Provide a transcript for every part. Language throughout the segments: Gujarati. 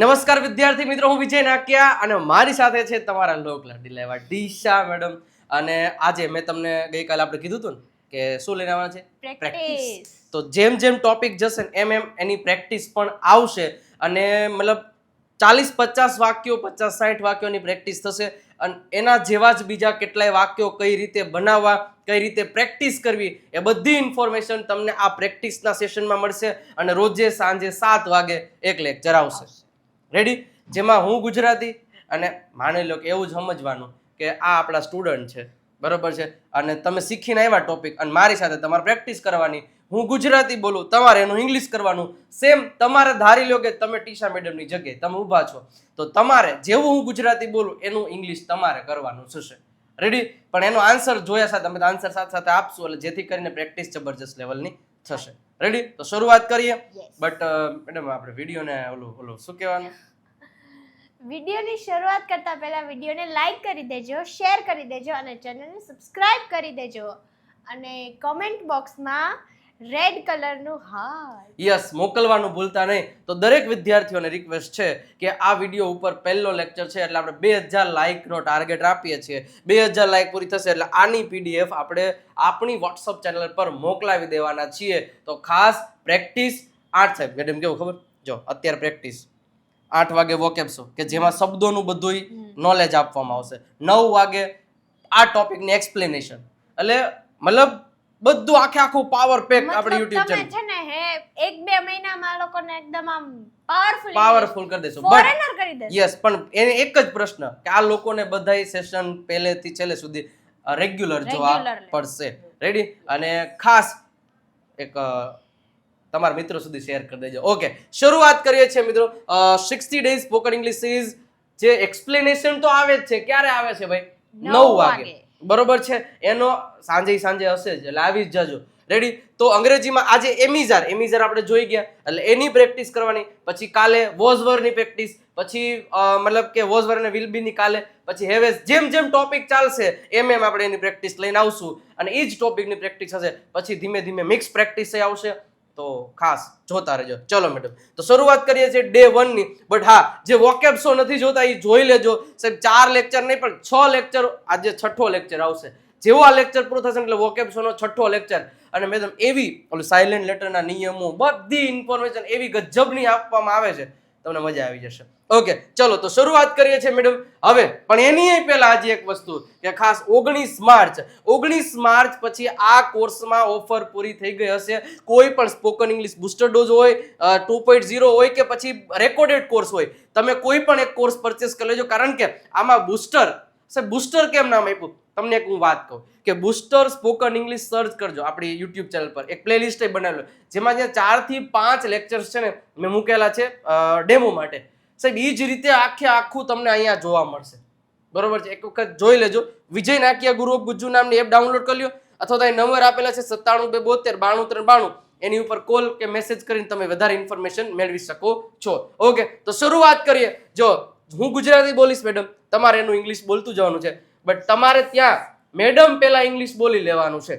નમસ્કાર વિદ્યાર્થી મિત્રો હું વિજય નાકિયા અને મારી સાથે છે તમારા લોક લાડીલા લેવા ડીશા મેડમ. અને આજે મેં તમને ગઈકાલે આપણે કીધું હતું ને કે શું લઈને આવવાના છે? પ્રેક્ટિસ તો જેમ જેમ ટોપિક જશે ને એમ એમ એની પ્રેક્ટિસ પણ આવશે. અને મતલબ ચાલીસ પચાસ વાક્યો પચાસ સાઠ વાક્યોની પ્રેક્ટિસ થશે. અને એના જેવા જ બીજા કેટલાય વાક્યો કઈ રીતે બનાવવા કઈ રીતે પ્રેક્ટિસ કરવી એ બધી ઇન્ફોર્મેશન તમને આ પ્રેક્ટિસના સેશનમાં મળશે. અને રોજે સાંજે સાત વાગે એક લેક્ચર આવશે. રેડી જેમાં હું ગુજરાતી અને માની લો કે એવું જ સમજવાનું કે આ આપણા સ્ટુડન્ટ છે. બરોબર છે? અને તમે શીખીને આવ્યા ટોપિક અને મારી સાથે તમારે પ્રેક્ટિસ કરવાની. હું ગુજરાતી બોલું, તમારે એનું ઇંગ્લિશ કરવાનું. સેમ તમારે ધારી લો કે તમે ટીશા મેડમની જગ્યાએ તમે ઊભા છો. તો તમારે જેવું હું ગુજરાતી બોલું, એનું ઇંગ્લિશ તમારે કરવાનું થશે. રેડી પણ એનો આન્સર જોયા સાથે તમે આન્સર સાથે સાથે આપશું, એટલે જેથી કરીને પ્રેક્ટિસ જબરજસ્ત લેવલની થશે. રેડી તો શરૂઆત કરીએ. બટ મેડમ આપણે વિડીયોને ઓલું ઓલું શું કહેવાનું? વિડીયોની શરૂઆત કરતા પહેલા વિડીયોને લાઈક કરી દેજો શેર કરી દેજો અને ચેનલને સબસ્ક્રાઇબ કરી દેજો. અને કમેન્ટ બોક્સમાં રેડ કલરનું હાર્ટ યસ મોકલવાનું ભૂલતા નહીં. તો દરેક વિદ્યાર્થીઓને રિક્વેસ્ટ છે કે આ વીડિયો ઉપર પહેલો લેક્ચર છે એટલે આપણે બે હજાર લાઇકનો ટાર્ગેટ આપીએ છીએ. બે હજાર લાઇક પૂરી થશે એટલે આની પીડીએફ આપણે આપણી વોટ્સઅપ ચેનલ પર મોકલાવી દેવાના છીએ. તો ખાસ પ્રેક્ટિસ આઠ સાહેબ મેડમ કેવું ખબર? જો અત્યારે પ્રેક્ટિસ આઠ વાગે વોકેપ્સો કે જેમાં શબ્દોનું બધુંય નોલેજ આપવામાં આવશે. નવ વાગે આ ટોપિકની એક્સપ્લેનેશન એટલે મતલબ બધું આખે આખું પાવર પેક આપણે યુટ્યુબ ચેનલ છે ને હે એક બે મહિનામાં આ લોકોને એકદમ આમ પાવરફુલ પાવરફુલ કરી દેશું. ફોરેનર કરી દેશું. યસ પણ એને એક જ પ્રશ્ન કે આ લોકોને બધાય સેશન પહેલેથી છેલ્લે સુધી રેગ્યુલર જોવા પડશે. રેડી અને ખાસ એક તમારા મિત્રો સુધી શેર કરી દેજો. ઓકે શરૂઆત કરીએ છીએ મિત્રો. Sixty days spoken English series જે એક્સપ્લેનેશન તો આવે જ છે. ક્યારે આવે છે ભાઈ? નવ વાગે. બરોબર છે? એનો સાંજે સાંજે હશે જ, એટલે આવી જ જજો. રેડી તો અંગ્રેજીમાં આજે એમિઝાર એમિઝાર આપણે જોઈ ગયા. એટલે એની પ્રેક્ટિસ કરવાની, પછી કાલે વોઝવરની પ્રેક્ટિસ પછી મતલબ કે વોઝવર અને વિલની કાલે, પછી હેવેસ જેમ જેમ ટોપિક ચાલશે, એમ એમ આપણે એની પ્રેક્ટિસ લઈને આવશું. અને એ જ ટોપિકની પ્રેક્ટિસ હશે. પછી ધીમે ધીમે મિક્સ પ્રેક્ટિસ આવશે. તો ખાસ જોતા રહેજો. ચલો મેડમ તો શરૂઆત કરીએ છીએ ડે વનની. બટ હા, જે વોકેબ શો નથી જોતા એ જોઈ લેજો. સાહેબ, ચાર લેક્ચર નહીં, પણ છ લેક્ચર આજે છઠ્ઠો લેક્ચર આવશે. જેવો આ લેક્ચર પૂરો થશે એટલે વોકેબ્સોનો છઠ્ઠો લેક્ચર અને મેડમ એવી ઓલું સાયલેન્ટ લેટરના નિયમો, બધી ઇન્ફોર્મેશન એવી ગજબની આપવામાં આવે છે. તમને મજા આવી જશે. ઓકે ચલો, તો શરૂઆત કરીએ છીએ મેડમ હવે, પણ એની પહેલા આજે એક વસ્તુ કે ખાસ ઓગણીસ માર્ચ ઓગણીસ માર્ચ પછી આ કોર્સમાં ઓફર પૂરી થઈ ગઈ હશે. કોઈ પણ સ્પોકન ઇંગ્લિશ બુસ્ટર ડોઝ હોય ટુ પોઈન્ટ ઝીરો હોય કે પછી રેકોર્ડેડ કોર્સ હોય, તમે કોઈ પણ એક કોર્સ પરચેસ કરી લેજો. કારણ કે આમાં બુસ્ટર સાહેબ બુસ્ટર કેમ નામ આપ્યું? તમને એક હું વાત કહું કે બુસ્ટર સ્પોકન ઇંગ્લિશ સર્ચ કરજો આપણી યુટ્યુબ ચેનલ પર. એક પ્લેલિસ્ટ બનાવેલો. જેમાં જે ચારથી પાંચ લેક્ચર્સ છે ને, મેં મૂકેલા છે ડેમો માટે. સાહેબ એ જ રીતે આખે આખું તમને અહીંયા જોવા મળશે. બરોબર છે? એક વખત જોઈ લેજો. વિજય નાકિયા ગુરુ ગુજ્જુ નામની એપ ડાઉનલોડ કરી લો અથવા તો નંબર આપેલા છે સત્તાણું બે બોતેર બાણું ત્રણ બાણું. એની ઉપર કોલ કે મેસેજ કરીને તમે વધારે ઇન્ફોર્મેશન મેળવી શકો છો. ઓકે, તો શરૂઆત કરીએ. જો, હું ગુજરાતી બોલીશ મેડમ તમારે એનું ઇંગ્લિશ બોલતું જવાનું છે. બટ તમારે ત્યાં મેડમ પહેલા ઇંગ્લિશ બોલી લેવાનું છે.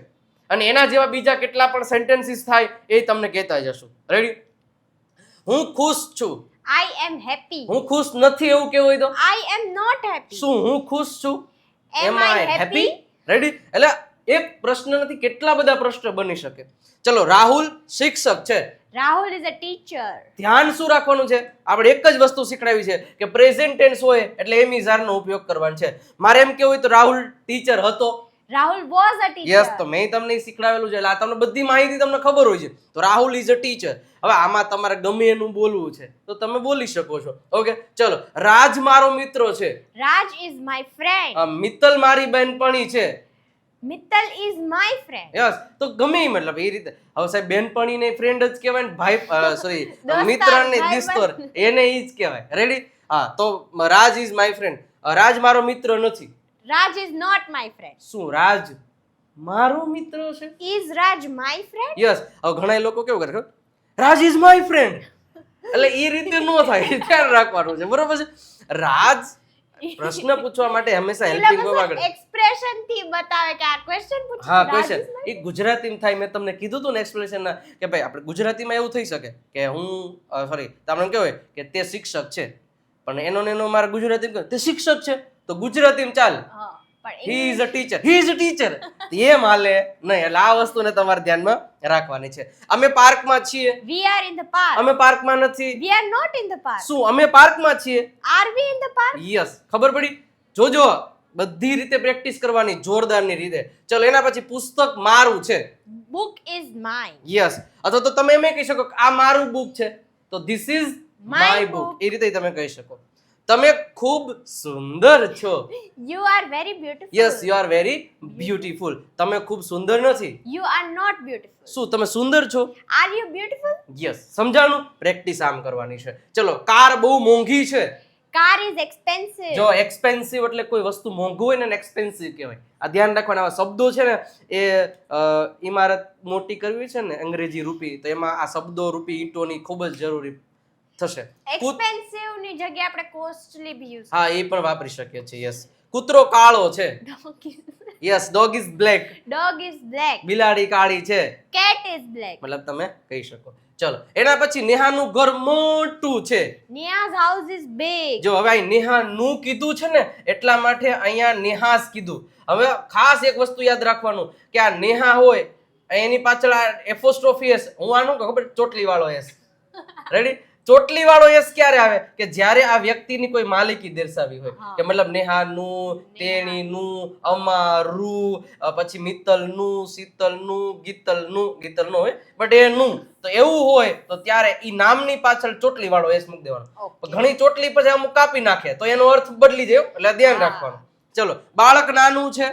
અને એના જેવા બીજા કેટલા પણ સેન્ટેન્સીસ થાય એ તમને કહેતા જશું. રેડી હું ખુશ છું. આઈ એમ હેપી હું ખુશ નથી એવું કેવું હોય તો? આઈ એમ નોટ હેપી શું હું ખુશ છું? એમ આઈ હેપી રેડી એટલે એક પ્રશ્ન નથી કેટલા બધા પ્રશ્ન બની શકે? ચલો રાહુલ શિક્ષક છે. રાહુલ ઇઝ અ ટીચર ધ્યાન શું રાખવાનું છે? આપણે એક જ વસ્તુ શીખડાવી છે કે પ્રેઝન્ટ ટેન્સ હોય એટલે એમ નો ઉપયોગ કરવાનો છે. મારે એમ કેવું હોય તો રાહુલ ટીચર હતો રાહુલ વોઝ અ યસ તો મેં તમને શીખડાવેલું છે. એટલે આ તમને બધી માહિતી તમને ખબર હોય છે. તો રાહુલ ઇઝ અ ટીચર હવે આમાં તમારે ગમે એનું બોલવું છે તો તમે બોલી શકો છો. ઓકે ચલો. રાજ મારો મિત્રો છે. Raj is my friend Mittal મારી બહેનપણી છે. Mittal is my friend yes તો ગમે મતલબ એ રીતે. હવે સાહેબ બેનપણી ને ફ્રેન્ડ જ કહેવાય ને ભાઈ સોરી મિત્ર ને. દિસ્તોર એને ઈ જ કહેવાય. રેડી હા તો Raj is my friend Raj મારો મિત્ર નથી. Raj is not my friend શું રાજ મારો મિત્ર છે? Is Raj my friend yes હવે ઘણા લોકો કેવું કરે ખબર? રાજ ઇઝ માય ફ્રેન્ડ એટલે એ રીતે નો થાય ધ્યાન રાખવાનું છે બરોબર છે? રાજ પ્રશ્ન પૂછવા માટે હંમેશા હેલ્પિંગ હોવા આગળ એક્સપ્રેશનથી બતાવે કે આ ક્વેશ્ચન પૂછ્યું હા ક્વેશ્ચન એ ગુજરાતીમાં થાય મેં તમને કીધું હતું ને એક્સપ્લેનેશન કે ભાઈ આપણે ગુજરાતીમાં એવું થઈ શકે કે હું સોરી તમને કેવું કે તે શિક્ષક છે. પણ એનો ને એનો મારા ગુજરાતીમાં તે શિક્ષક છે. તો ગુજરાતીમાં ચાલ. He is a teacher he is a teacher એમ હાલે. નહીં એટલે આ વસ્તુને તમારે ધ્યાનમાં રાખવાની છે. અમે પાર્કમાં છીએ. We are in the park અમે પાર્કમાં નથી. We are not in the park શું અમે પાર્કમાં છીએ? Are we in the park yes ખબર પડી? જોજો બધી રીતે પ્રેક્ટિસ કરવાની જોરદારની રીતે. ચલો એના પછી પુસ્તક મારું છે. બુક ઇઝ માય યસ અથવા તો તમે એમ કહી શકો આ મારું બુક છે. તો ધીસ ઇઝ માય બુક એ રીતે તમે કહી શકો. તમે ખૂબ સુંદર છો. You are very beautiful yes you are very beautiful તમે ખૂબ સુંદર નથી. યુ આર નોટ બ્યુટીફુલ શું તમે સુંદર છો? આર યુ બ્યુટીફુલ યસ સમજાણું? પ્રેક્ટિસ આમ કરવાની છે. ચલો કાર બહુ મોંઘી છે. કાર ઇઝ એક્સપેન્સિવ જો એક્સપેન્સિવ એટલે કોઈ વસ્તુ મોંઘું હોય ને એક્સપેન્સિવ કહેવાય. આ ધ્યાન રાખવાના આવા શબ્દો છે ને એ ઇમારત મોટી કરવી છે ને અંગ્રેજી રૂપી તો એમાં આ શબ્દો રૂપી ઈંટોની ખૂબ જ જરૂરી થશે. એક્સપેન્સિવની જગ્યાએ આપણે કોસ્ટલી બી યુઝ હા એ પણ વાપરી શકીએ છીએ યસ કૂતરો કાળો છે. Yes dog is black dog is black બિલાડી કાળી છે. કેટ ઇઝ બ્લેક મતલબ તમે કહી શકો. ચલો એના પછી નેહાનું ઘર મોટું છે. નિયાઝ હાઉસ ઇઝ બિગ જો હવે નેહાનું કીધું છે ને એટલા માટે અહીંયા નેહાસ કીધું. હવે ખાસ એક વસ્તુ યાદ રાખવાનું કે આ નેહા હોય એની પાછળ આ એફોસ્ટ્રોફી એસ હું આનું ખબર? ચોટલી વાળો એસ રેડી ચોટલી વાળો એસ ક્યારે આવે? કે જ્યારે આ વ્યક્તિની કોઈ માલિકી દર્શાવી હોય. કે મતલબ નેહાનું તેણીનું અમારું પછી મિત્તલનું શીતલનું ગીતલનું ગીતલ નો હોય બટ એનું. તો એવું હોય તો ત્યારે ઈ નામની પાછળ ચોટલી વાળો એસ મૂકી દેવાનો. ઘણી ચોટલી પછી અમુક કાપી નાખે તો એનો અર્થ બદલી જાય એટલે ધ્યાન રાખવાનું. ચલો બાળક નાનું છે.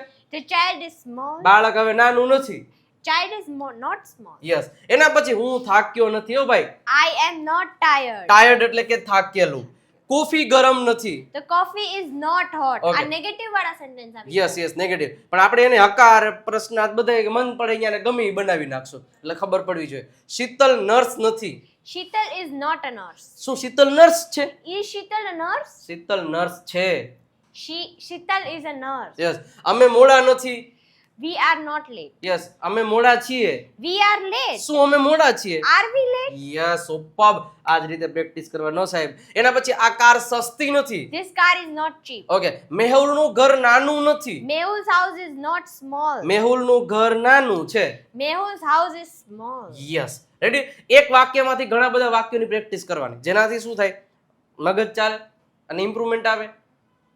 બાળક હવે નાનું નથી. Child is not small yes એના પછી હું થાક્યો નથી હો ભાઈ. I am not tired tired એટલે કે થાકેલું. કોફી ગરમ નથી. The coffee is not hot. આ નેગેટિવ વાળા સેન્ટેન્સ આવી યસ યસ નેગેટિવ પણ આપણે એને હકાર પ્રશ્નાર્થ બધા મન પડે અહીંયા ગમી બનાવી નાખશું. એટલે ખબર પડવી જોઈએ. શીતલ નર્સ નથી. Sheetal is not a nurse શું શીતલ નર્સ છે? Is Sheetal nurse Sheetal nurse છે. She Sheetal is a nurse yes અમે મોડા નથી. We are not late yes અમે મોડા છીએ. વી આર લેટ શું અમે મોડા છીએ? Are we late yes superb આ જ રીતે પ્રેક્ટિસ કરવા સાહેબ. એના પછી આ કાર સસ્તી નથી. This car is not cheap okay મેહુલનું ઘર નાનું નથી. Mehul's house is not small મેહુલનું ઘર નાનું છે. Mehul's house is small yes ready એક વાક્યમાંથી ઘણા બધા વાક્યોની પ્રેક્ટિસ કરવાની. જેનાથી શું થાય? મગજ ચાલે અને ઇમ્પ્રુવમેન્ટ આવે.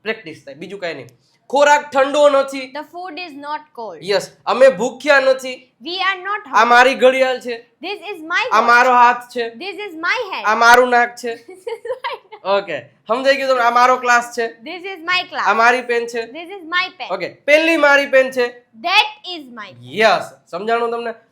પ્રેક્ટિસ થાય. બીજું કાંઈ નહીં. ખોરાક ઠંડો નથી. The food is not cold yes અમે ભૂખ્યા નથી. વી આર નોટ આ મારી ઘડિયાળ છે. ધીસ ઇઝ માય આ મારો હાથ છે. ધીસ ઇઝ માય આ હેન્ડ મારું નાક છે. ઓકે સમજાઈ ગયું તમને? આ મારો ક્લાસ છે. ધીસ ઇઝ માય આ ક્લાસ મારી પેન છે. This is my pen okay પેલી મારી પેન છે. ધેટ ઇઝ માય યસ સમજાણું તમને? આ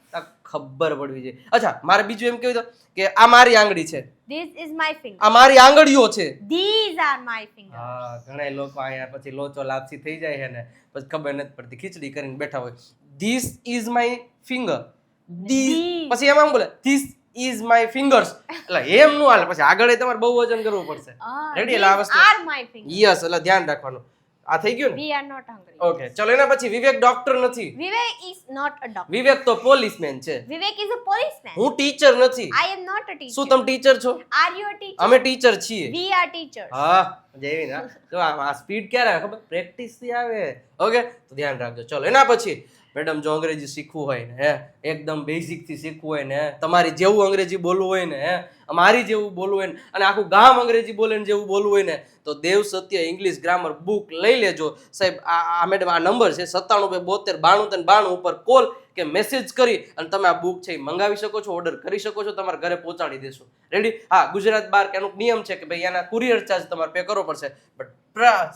ખબર પડવી જોઈએ. અચ્છા મારે બીજું એમ કેવું કે આ મારી આંગળી છે. ધીસ ઇઝ માય ફિંગર આ મારી આંગળીઓ છે. ધીસ આર માય ફિંગર હા ઘણા લોકો અહીંયા પછી લોચો લાપસી થઈ જાય છે ને પછી ખબર નથી પડતી. ખીચડી કરીને બેઠા હોય. This is my finger the પછી એમ આમ બોલે ધીસ ઇઝ માય ફિંગર્સ એટલે એમ નું હાલે પછી આગળ તમારે બહુ વજન કરવું પડશે. રેડી એટલે આ વસ્તુ- યસ એટલે ધ્યાન રાખવાનું. આ થઈ ગયું ને? We are not hungry okay ચલો એના પછી વિવેક ડોક્ટર નથી. Vivek is not a doctor Vivek તો પોલીસમેન છે. વિવેક ઇઝ અ પોલીસમેન હું ટીચર નથી. આઈ એમ નોટ અ શું તમે ટીચર છો? આર યુ અ ટીચર અમે ટીચર છીએ. વી આર ટીચર હા જેવી ના જો આ આ સ્પીડ ક્યારે આવે? ખબર? પ્રેક્ટિસથી આવે. ઓકે તો ધ્યાન રાખજો. ચલો એના પછી મેડમ જો અંગ્રેજી શીખવું હોય ને હે એકદમ બેઝિકથી શીખવું હોય ને તમારી જેવું અંગ્રેજી બોલવું હોય ને હે અમારી જેવું બોલવું હોય ને, અને આખું ગામ અંગ્રેજી બોલે ને જેવું બોલવું હોય ને, તો Dev Satya English grammar book લઈ લેજો. સાહેબ, આ મેડમ આ નંબર છે સત્તાણું બે બોતેર બાણું ત્રણ બાણું ઉપર કોલ કે મેસેજ કરી અને તમે આ બુક છે એ મંગાવી શકો છો ઓર્ડર કરી શકો છો, તમારા ઘરે પહોંચાડી દેશો. રેડી હા, ગુજરાત બાર કે અમુક નિયમ છે કે ભાઈ એના કુરિયર ચાર્જ તમારે પે કરવો પડશે. બટ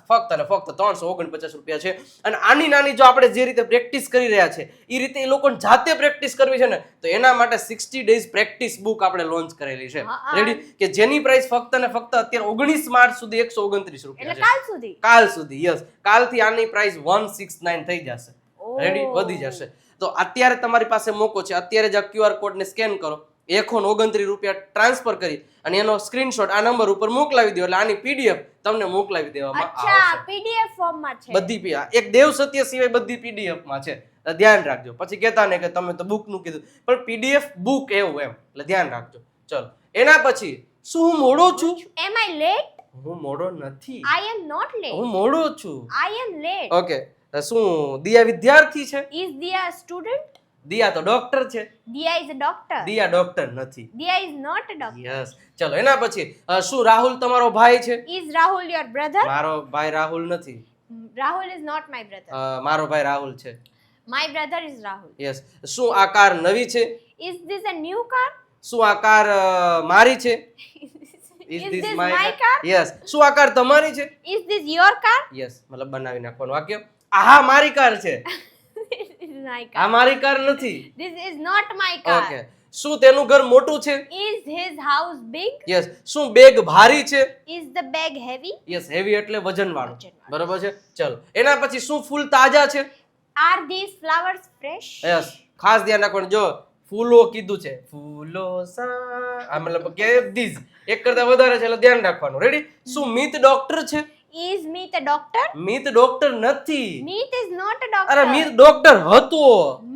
ફક્ત અને ફક્ત ત્રણસો ઓગણપચાસ રૂપિયા છે. અને આની નાની જો આપણે જે રીતે પ્રેક્ટિસ કરી રહ્યા છે એ રીતે એ લોકોને જાતે પ્રેક્ટિસ કરવી છે ને, તો એના માટે સિક્સટી ડેઝ પ્રેક્ટિસ બુક આપણે લોન્ચ કરેલી છે. હા. રેડી કે જેની પ્રાઇસ ફક્ત ને ફક્ત અત્યારે ઓગણીસ માર્ચ સુધી એકસો ઓગણત્રીસ રૂપિયા છે. કાલ સુધી? કાલ સુધી યસ કાલથી આની પ્રાઇસ વન સિક્સ નાઇન થઈ જશે. રેડી વધી જશે. તો અત્યારે તમારી પાસે મોકો છે. અત્યારે જ આ ક્યુઆર કોડને સ્કેન કરો. એકો ઓગણત્રીસ રૂપિયા ટ્રાન્સફર કરી અને એનો સ્ક્રીનશોટ આ નંબર ઉપર મોકલાવી દો એટલે આની પીડીએફ તમને મોકલાવી દેવામાં અચ્છા આવશે. પીડીએફ ફોર્મમાં છે. બધી એક દેવ સત્ય સિવાય બધી પીડીએફમાં છે. ધ્યાન રાખજો. પછી કહેતા ને કે તમે તો બુકનું કીધું. પણ પીડીએફ બુક એવું એમ. એટલે ધ્યાન રાખજો. ચલો એના પછી શું હું મોડો છું? એમ આઈ લેટ હું મોડો નથી. આઈ એમ નોટ લેટ હું મોડો છું. આઈ એમ લેટ ઓકે શું દિયા વિદ્યાર્થી છે? ઇઝ દિયા સ્ટુડન્ટ દિયા તો ડોક્ટર છે. Diya is doctor Diya doctor નથી. Diya is not doctor yes ચલો એના પછી શું રાહુલ તમારો ભાઈ છે? ઇઝ રાહુલ યોર બ્રધર મારો ભાઈ રાહુલ નથી. Rahul is not my brother મારો ભાઈ રાહુલ છે. My brother is Rahul yes શું આ કાર નવી છે? Is this a new car શું આ કાર મારી છે? Is this my car yes શું આ કાર તમારી છે? Is this your car yes મતલબ બનાવી નાખવાનું. વાક્ય આહા મારી કાર છે. આ મારી કાર નથી. This is not my car okay શું તેનું ઘર મોટું છે? Is his house big yes શું બેગ ભારી છે? Is the bag heavy yes heavy એટલે વજન વાળું વજનવાળું. બરોબર છે? ચલો. એના પછી શું ફૂલ તાજા છે? Are this flowers fresh yes ખાસ ધ્યાન રાખવાનું. જો ફૂલો કીધું છે. ફૂલો સા આ મતલબ કે ધીઝ એક કરતા વધારે છે એટલે ધ્યાન રાખવાનું. રેડી શું મિત ડોક્ટર છે? Is Mit doctor Mit doctor નથી. મિત ઇઝ નોટ અ અરે મિત ડોક્ટર હતો.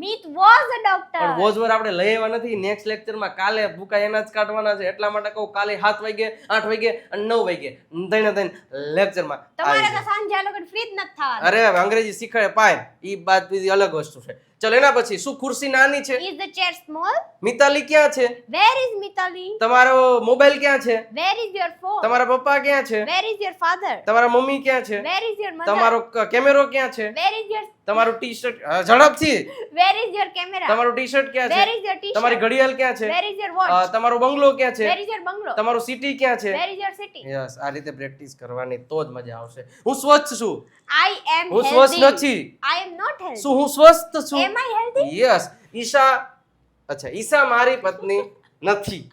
મિત વોઝ અ ડોક્ટર પણ વોઝવર આપણે લઈ આવ્યા નથી. નેક્સ્ટ લેક્ચરમાં કાલે ભૂકા એના જ કાઢવાના છે. એટલા માટે કહું કાલે સાત વાગે આઠ વાગે અને નવ વાગે થઈને લેક્ચર લેક્ચરમાં તમારે તો સાંજે આ લોકો ફ્રી જ નથી થવાનું. અરે અંગ્રેજી શીખવાડે પાય. ઈ બાત બીજી અલગ વસ્તુ છે. ચલો એના પછી શું ખુરશી નાની છે? Is the chair small Mitali ક્યાં છે? Where is Mitali? તમારો મોબાઈલ ક્યાં છે? વેર ઇઝ યોર ફોન તમારા પપ્પા ક્યાં છે? વેર ઇઝ યોર ફાધર તમારા મમ્મી ક્યાં છે? વેર ઇઝ યોર મધર તમારો કેમેરો ક્યાં છે? વેર ઇઝ યોર તમારું ટી શર્ટ ઝડપથી. વેર ઇઝ યોર કેમેરા તમારું ટી શર્ટ ક્યાં વેર ઇઝ યોર ટી તમારી ઘડિયાળ ક્યાં છે? વેર ઇઝ યોર વોચ તમારો બંગલો ક્યાં છે? Where is your bungalow? તમારું સિટી ક્યાં છે? Where is your city yes આ રીતે પ્રેક્ટિસ કરવાની તો જ મજા આવશે. હું સ્વચ્છ છું. આઈ એમ હું સ્વસ્થ નથી. આઈ એમ નોટ હેલ્ધી શું હું સ્વસ્થ છું? Am I healthy yes Isha અચ્છા ઈશા મારી પત્ની નથી.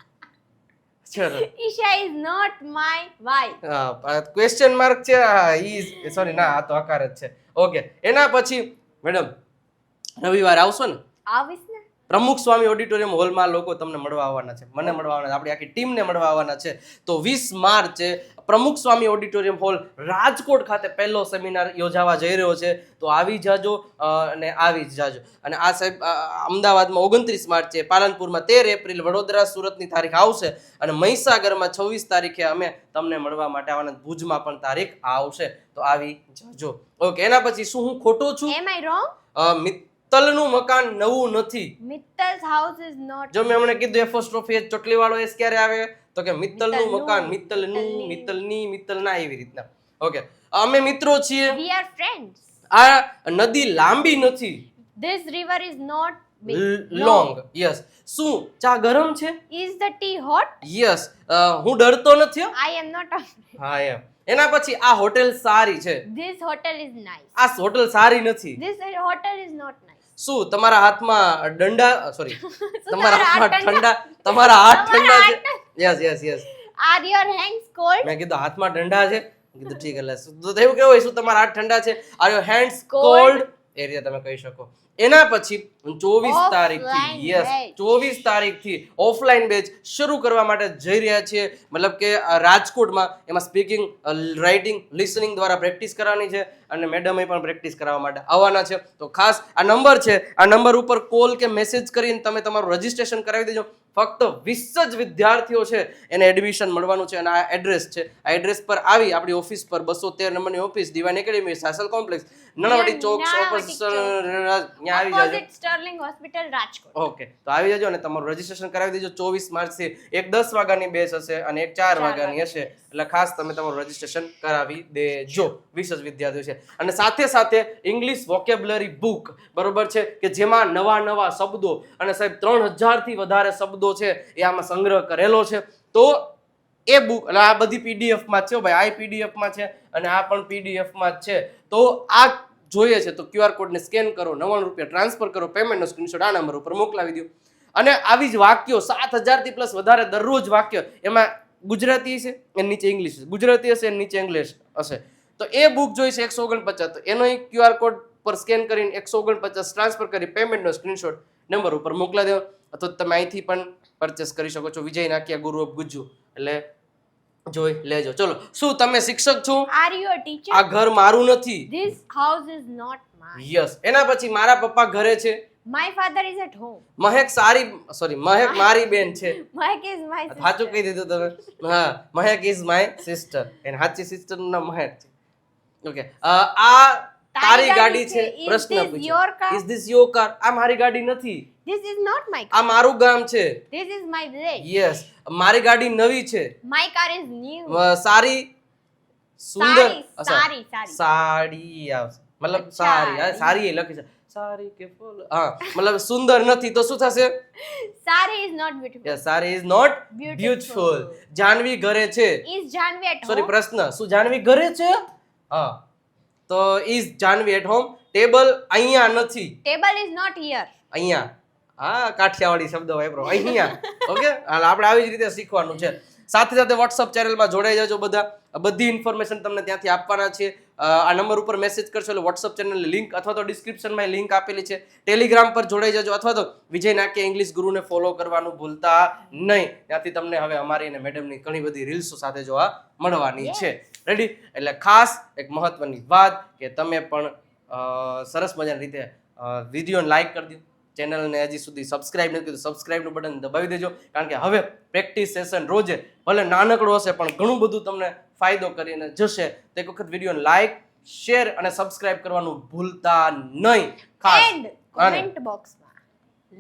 ચલો Isha is not my wife question mark છે ઈ સોરી ના આ તો આકાર જ છે. ઓકે એના પછી મેડમ રવિવારે આવશો ને? આવીશ પ્રમુખ સ્વામી ઓડિટોરિયમ હોલમાં લોકો તમને મળવા આવવાના છે મને મળવા આવવાના છે આપણી આખી ટીમને મળવા આવવાના છે. તો વીસ માર્ચે પ્રમુખ સ્વામી ઓડિટોરિયમ હોલ રાજકોટ ખાતે પહેલો સેમિનાર યોજાવા જઈ રહ્યો છે. તો આવી જાજો અને આવી જ જાજો. અને આ સાહેબ અમદાવાદમાં ઓગણત્રીસ માર્ચે પાલનપુરમાં તેર એપ્રિલ વડોદરા સુરતની તારીખ આવશે અને મહીસાગરમાં છવ્વીસ તારીખે અમે તમને મળવા માટે આવવાના. ભુજમાં પણ તારીખ આવશે. તો આવી જાજો. ઓકે એના પછી શું હું ખોટો છું? એમ આઈ રોંગ અ, મિત્તલનું મકાન નવું નથી. મિત્તલ્સ હાઉસ ઇઝ નોટ જો મેં હમણાં કીધું એફોસ્ટ્રોફી એચ ચોટલી વાળો એસ ક્યારે આવે? તો કે મિત્તલનું મકાન મિત્તલનું મિત્તલની. મિત્તલની એવી રીતના. ઓકે. અમે મિત્રો છીએ. વી આર ફ્રેન્ડ્સ આ નદી લાંબી નથી. This river is not long yes શું? ચા ગરમ છે? Is the tea hot yes હું ડરતો નથી આઈ એમ નોટ હા એમ. એના પછી આ હોટેલ સારી છે. ધીસ હોટેલ ઇઝ નાઇસ આ હોટેલ સારી નથી. ધીસ હોટેલ ઇઝ નોટ શું તમારા હાથમાં દંડા સોરી તમારા હાથમાં ઠંડા તમારા હાથ ઠંડા છે. Yes yes yes are your hands cold મેં કીધું હાથમાં ઠંડા છે? કીધું ઠીક એટલે શું- તો થયું કેવું શું તમારા હાથ ઠંડા છે? આર યોર હેન્ડ્સ કોલ્ડ એ રીતે તમે કહી શકો. એના પછી ચોવીસ તારીખથી યસ. ચોવીસ તારીખથી ઓફલાઈન બેચ શરૂ કરવા માટે જઈ રહ્યા છીએ. મતલબ કે રાજકોટમાં એમાં સ્પીકિંગ રાઇટિંગ લિસનિંગ દ્વારા પ્રેક્ટિસ કરવાની છે અને મેડમે પણ પ્રેક્ટિસ કરાવવા માટે આવવાના છે. તો ખાસ આ નંબર છે. આ નંબર ઉપર કોલ કે મેસેજ કરીને તમે તમારું રજિસ્ટ્રેશન કરાવી દેજો. ફક્ત વીસ જ વિદ્યાર્થીઓ છે એને એડમિશન મળવાનું છે અને આ એડ્રેસ છે. આ એડ્રેસ પર આવી આપણી ઓફિસ પર બસો તેર નંબરની ઓફિસ દિવાન એકેડેમી સાસલ કોમ્પ્લેક્સ નણાવટી ચોક ત્યાં આવી જાજો. Sterling hospital Rajkot. ઓકે તો આવી જજો અને તમારું રજીસ્ટ્રેશન કરાવી દેજો. ચોવીસ માર્ચથી એક દસ વાગ્યાની બેચ હશે અને એક ચાર વાગ્યાની હશે. એટલે ખાસ તમે તમારું રજીસ્ટ્રેશન કરાવી દેજો. વીસ જ વિદ્યાર્થીઓ છે. અને સાથે સાથે ઇંગ્લિશ વોકેબ્લરી બુક બરોબર છે? કે જેમાં નવા નવા શબ્દો અને સાહેબ ત્રણ હજારથી વધારે શબ્દો છે એ આમાં સંગ્રહ કરેલો છે. તો એ બુક એટલે આ બધી પીડીએફમાં છે ભાઈ, આ પીડીએફમાં છે અને આ પણ પીડીએફમાં જ છે. તો આ જોઈએ છે તો ક્યુઆર કોડને સ્કેન કરો, નવ્વાણું રૂપિયા ટ્રાન્સફર કરો પેમેન્ટનો સ્ક્રીનશોટ આ નંબર ઉપર મોકલાવી દો. અને આવી જ વાક્યો સાત હજારથી પ્લસ વધારે દરરોજ વાક્ય, એમાં ગુજરાતી છે એ નીચે ઇંગ્લિશ હશે. ગુજરાતી હશે એ નીચે ઇંગ્લિશ હશે. તો એ બુક જોઈ છે એકસો ઓગણપચાસ. તો એનો ક્યુઆર કોડ પર સ્કેન કરીને એકસો ઓગણપચાસ ટ્રાન્સફર કરી પેમેન્ટનો સ્ક્રીનશોટ નંબર ઉપર મોકલા દો. અથવા તમે અહીંથી પણ પરચેસ કરી શકો છો. વિજય નાખ્યા ગુરુ ઓફ ગુજ્જુ. એટલે જોઈ લેજો. ચલો શું તમે શિક્ષક છો? આર યુ અ ટીચર આ ઘર મારું નથી. This house is not my yes એના પછી મારા પપ્પા ઘરે છે? My father is at home Mahek સારી સોરી મહેક મારી બેન છે. મહેક ઇઝ માય સાચું કહી દીધું તમે? હા Mahek is my sister and સાચી સિસ્ટરનું નામ મહેક છે. ઓકે આ તારી ગાડી છે પ્રશ્ન પૂછ્યો ઇઝ ધીસ યોર કાર આ મારી ગાડી નથી. ધીસ ઇઝ નોટ માય આ મારું ગામ છે. This is my village yes મારી ગાડી નવી છે. માય કાર ઇઝ ન્યુ સારી સુંદર સારી સારી સારી. સાડી મતલબ સારી. સારી એ લખી છે. સારી કે ફૂલ? હા મતલબ સુંદર નથી. તો શું થશે? Sari is not beautiful yes sari is not beautiful Janvi ઘરે છે. ઇઝ જાનવી એટ સોરી પ્રશ્ન. શું જાનવી ઘરે છે? હા. તો is Janvi at home table અહીંયા નથી. ટેબલ ઇઝ નોટ હિયર અહીંયા. હા કાઠિયાવાડી શબ્દ વાપરો અહીંયા. ઓકે હાલ આપણે આવી જ રીતે શીખવાનું છે. સાથે સાથે વોટ્સઅપ ચેનલમાં જોડાઈ જજો બધા. બધી ઇન્ફોર્મેશન તમને ત્યાંથી આપવાના છે. આ નંબર ઉપર મેસેજ કરશો એટલે વોટ્સઅપ ચેનલની લિંક અથવા તો ડિસ્ક્રિપ્શનમાં લિંક આપેલી છે. ટેલિગ્રામ પર જોડાઈ જજો અથવા તો વિજય નાકે ઇંગ્લિશ ગુરુને ફોલો કરવાનું ભૂલતા નહીં. ત્યાંથી તમને હવે અમારી અને મેડમની ઘણી બધી રીલ્સો સાથે જોવા મળવાની છે. રેડી એટલે ખાસ એક મહત્વની વાત કે તમે પણ સરસ મજાની રીતે વિડીયોને લાઈક કરી દો ચેનલને હજી સુધી સબસ્ક્રાઇબ નથી કર્યું સબસ્ક્રાઇબનું બટન દબાવી દેજો. કારણ કે હવે પ્રેક્ટિસ સેશન રોજે ભલે નાનકડો હશે પણ ઘણું બધું તમને ફાયદો કરીને જશે. તો એક વખત વિડીયોને લાઈક શેર અને સબસ્ક્રાઇબ કરવાનું ભૂલતા નહીં. ખાસ. કમેન્ટ બોક્સમાં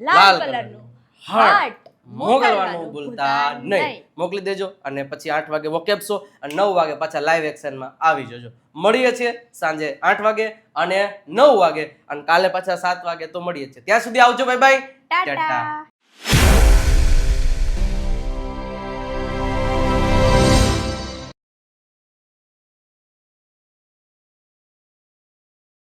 લાલ કલરનું હાર્ટ મોકલવાનું ભૂલતા નહીં. મોકલી દેજો અને પછી આઠ વાગે વોકેપશો અને નવ વાગે પાછા લાઈવ એક્શનમાં આવી જજો. મળીએ છીએ સાંજે આઠ વાગે અને નવ વાગે અને કાલે પાછા સાત વાગે તો મળીએ છીએ. ત્યાં સુધી આવજો બાય બાય ટાટા.